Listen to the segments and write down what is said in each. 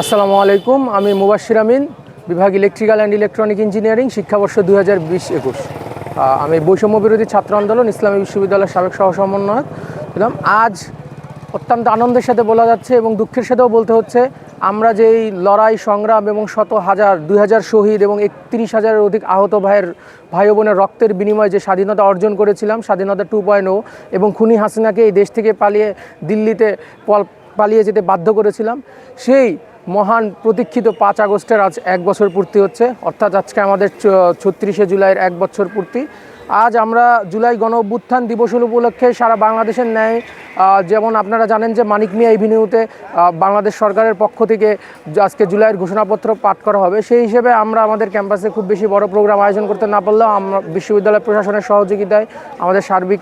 আসসালামু আলাইকুম, আমি মুবাশির আমিন, বিভাগ ইলেকট্রিক্যাল অ্যান্ড ইলেকট্রনিক ইঞ্জিনিয়ারিং শিক্ষাবর্ষ দুই হাজার বিশ একুশ। আমি বৈষম্য বিরোধী ছাত্র আন্দোলন, ইসলামী বিশ্ববিদ্যালয়ের সাবেক সহ সমন্বয়ক। ছিলাম আজ অত্যন্ত আনন্দের সাথে বলা যাচ্ছে এবং দুঃখের সাথেও বলতে হচ্ছে, আমরা যেই লড়াই, সংগ্রাম এবং শত হাজার, দুই হাজার শহীদ এবং একত্রিশ হাজারের অধিক আহত ভাইয়ের, ভাই বোনের রক্তের বিনিময়ে যে স্বাধীনতা অর্জন করেছিলাম, স্বাধীনতা টু পয়েন্ট ও এবং খুনি হাসিনাকে এই দেশ থেকে পালিয়ে দিল্লিতে পল- পালিয়ে যেতে বাধ্য করেছিলাম, সেই মহান প্রতীক্ষিত পাঁচ আগস্টের আজ এক বছর পূর্তি হচ্ছে। অর্থাৎ আজকে আমাদের ছত্রিশে জুলাইয়ের এক বছর পূর্তি। আজ আমরা জুলাই গণ অভ্যুত্থান দিবস উপলক্ষে সারা বাংলাদেশের ন্যায় যেমন আপনারা জানেন যে মানিক মিয়া এভিনিউতে বাংলাদেশ সরকারের পক্ষ থেকে আজকে জুলাইয়ের ঘোষণাপত্র পাঠ করা হবে। সেই হিসেবে আমরা আমাদের ক্যাম্পাসে খুব বেশি বড় প্রোগ্রাম আয়োজন করতে না পারলেও আমরা বিশ্ববিদ্যালয় প্রশাসনের সহযোগিতায়, আমাদের সার্বিক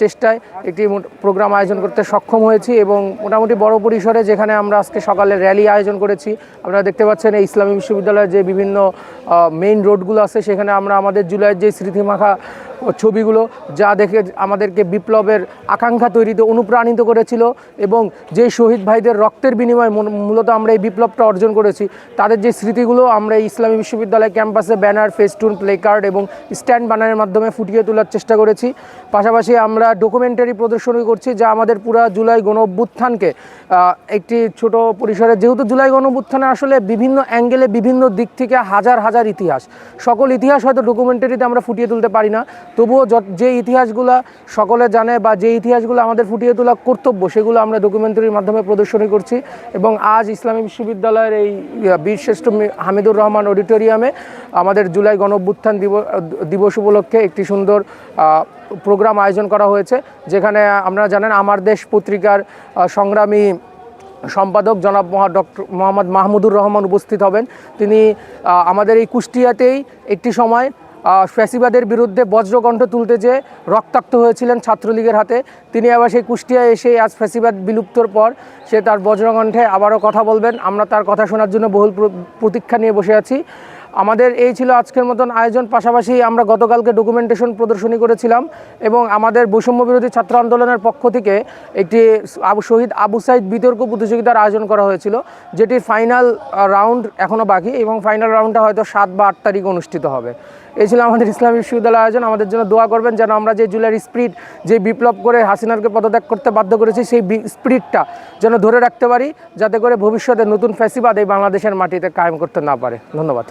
চেষ্টায় একটি প্রোগ্রাম আয়োজন করতে সক্ষম হয়েছি এবং মোটামুটি বড় পরিসরে যেখানে আমরা আজকে সকালে র্যালি আয়োজন করেছি। আপনারা দেখতে পাচ্ছেন এই ইসলামী বিশ্ববিদ্যালয়ের যে বিভিন্ন মেইন রোডগুলো আছে সেখানে আমরা আমাদের জুলাইয়ের যে স্মৃতিমাখা ছবিগুলো যা দেখে আমাদেরকে বিপ্লবের আকাঙ্ক্ষা তৈরিতে অনুপ্রাণিত করেছিল এবং যে শহীদ ভাইদের রক্তের বিনিময়ে মূলত আমরা এই বিপ্লবটা অর্জন করেছি, তাদের যে স্মৃতিগুলো আমরা এই ইসলামী বিশ্ববিদ্যালয় ক্যাম্পাসে ব্যানার, ফেস্টুন, প্লে কার্ড এবং স্ট্যান্ড ব্যানারের মাধ্যমে ফুটিয়ে তোলার চেষ্টা করেছি। পাশাপাশি আমরা ডকুমেন্টারি প্রদর্শনী করছি যা আমাদের পুরা জুলাই গণ অভ্যুত্থানকে একটি ছোট পরিসরে, যেহেতু জুলাই গণ অভ্যুত্থানে আসলে বিভিন্ন অ্যাঙ্গেলে বিভিন্ন দিক থেকে হাজার হাজার ইতিহাস, সকল ইতিহাস হয়তো ডকুমেন্টারিতে আমরা ফুটিয়ে তুলতে পারি না তবুও যে ইতিহাসগুলো সকলে জানে বা যে ইতিহাসগুলো আমাদের ফুটিয়ে তোলা কর্তব্য, সেগুলো আমরা ডকুমেন্টারির মাধ্যমে প্রদর্শনী করছি এবং আজ ইসলামী বিশ্ববিদ্যালয়ের এই বীরশ্রেষ্ঠ হামিদুর রহমান অডিটোরিয়ামে আমাদের জুলাই গণ অভ্যুত্থান দিবস উপলক্ষে একটি সুন্দর প্রোগ্রাম আয়োজন করা হয়েছে, যেখানে আপনারা জানেন আমার দেশ পত্রিকার সংগ্রামী সম্পাদক জনাব মহা ডক্টর মোহাম্মদ মাহমুদুর রহমান উপস্থিত হবেন। তিনি আমাদের এই কুষ্টিয়াতেই একটি সময় ফ্যাসিবাদের বিরুদ্ধে বজ্রকণ্ঠ তুলতে যে রক্তাক্ত হয়েছিলেন ছাত্রলীগের হাতে, তিনি আবার সেই কুষ্টিয়ায় এসে আজ ফ্যাসিবাদ বিলুপ্তর পর সে তার বজ্রকণ্ঠে আবারও কথা বলবেন। আমরা তার কথা শোনার জন্য বহুল প্র- প্রতীক্ষা নিয়ে বসে আছি। আমাদের এই ছিল আজকের মতন আয়োজন। পাশাপাশি আমরা গতকালকে ডকুমেন্টেশন প্রদর্শনী করেছিলাম এবং আমাদের বৈষম্য বিরোধী ছাত্র আন্দোলনের পক্ষ থেকে একটি শহীদ আবু সাইদ বিতর্ক প্রতিযোগিতার আয়োজন করা হয়েছিল, যেটির ফাইনাল রাউন্ড এখনও বাকি এবং ফাইনাল রাউন্ডটা হয়তো সাত বা আট তারিখ অনুষ্ঠিত হবে। এই ছিল আমাদের ইসলামী বিশ্ববিদ্যালয় আয়োজন। আমাদের জন্য দোয়া করবেন যেন আমরা যে জুলাইয়ের স্পিরিট যে বিপ্লব করে হাসিনারকে পদত্যাগ করতে বাধ্য করেছি, সেই স্পিরিটটা যেন ধরে রাখতে পারি, যাতে করে ভবিষ্যতে নতুন ফ্যাসিবাদ এই বাংলাদেশের মাটিতে কায়েম করতে না পারে। ধন্যবাদ।